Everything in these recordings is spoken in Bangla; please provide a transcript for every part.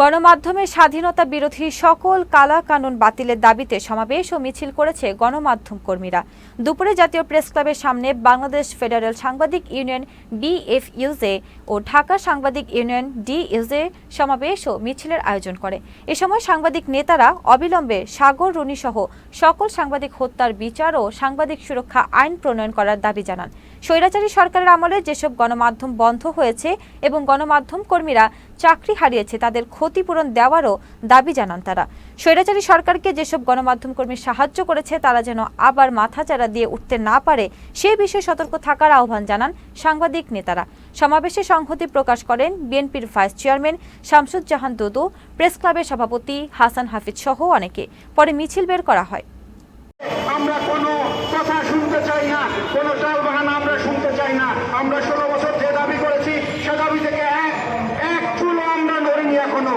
গণমাধ্যমের স্বাধীনতা বিরোধী সকল কালা কানুন বাতিলের দাবিতে সমাবেশ ও মিছিল করেছে গণমাধ্যম কর্মীরা। দুপুরে জাতীয় প্রেস ক্লাবের সামনে বাংলাদেশ ফেডারেল সাংবাদিক ইউনিয়ন বিএফইউজে ও ঢাকা সাংবাদিক ইউনিয়ন ডিইউজে সমাবেশ ও মিছিলের আয়োজন করে। এ সময় সাংবাদিক নেতারা অবিলম্বে সাগর রুনি সহ সকল সাংবাদিক হত্যার বিচার ও সাংবাদিক সুরক্ষা আইন প্রণয়ন করার দাবি জানান। স্বৈরাচারী সরকারের আমলে যেসব গণমাধ্যম বন্ধ হয়েছে এবং গণমাধ্যম কর্মীরা চাকরি হারিয়েছে তাদের ক্ষতিপূরণ দেওয়ারও দাবি জানান তারা। স্বৈরাচারী সরকারকে যেসব গণমাধ্যম কর্মী সাহায্য করেছে, তারা যেন আবার মাথাচাড়া দিয়ে উঠতে না পারে, সে বিষয়ে সতর্ক থাকার আহ্বান জানান সাংবাদিক নেতারা। সমাবেশে সংহতি প্রকাশ করেন বিএনপির vice chairman Shamsuzzaman Dudu, press ক্লাবের সভাপতি হাসান হাফিজ সহ অনেকে। পরে মিছিল বের করা হয়। আমরা কোনো কথা শুনতে চাই না, কোনো টাল বাহানা আমরা শুনতে চাই না, আমরা ষোলো বছর যে দাবি করেছি সে দাবি থেকে এক এক চুলো আমরা নড়িনি এখনও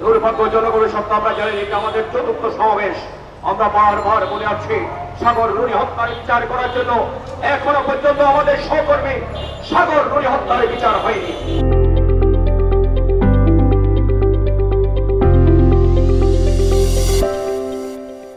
দুর্ভাগ্য জনগণের সত্য আমরা জানি এটা আমাদের চতুর্থ সমাবেশ। আমরা বারবার বলে আছি সাগর রুড়ি হত্যার বিচার করার জন্য এখনও পর্যন্ত আমাদের সহকর্মী সাগর রুড়ি হত্যার বিচার হয়নি।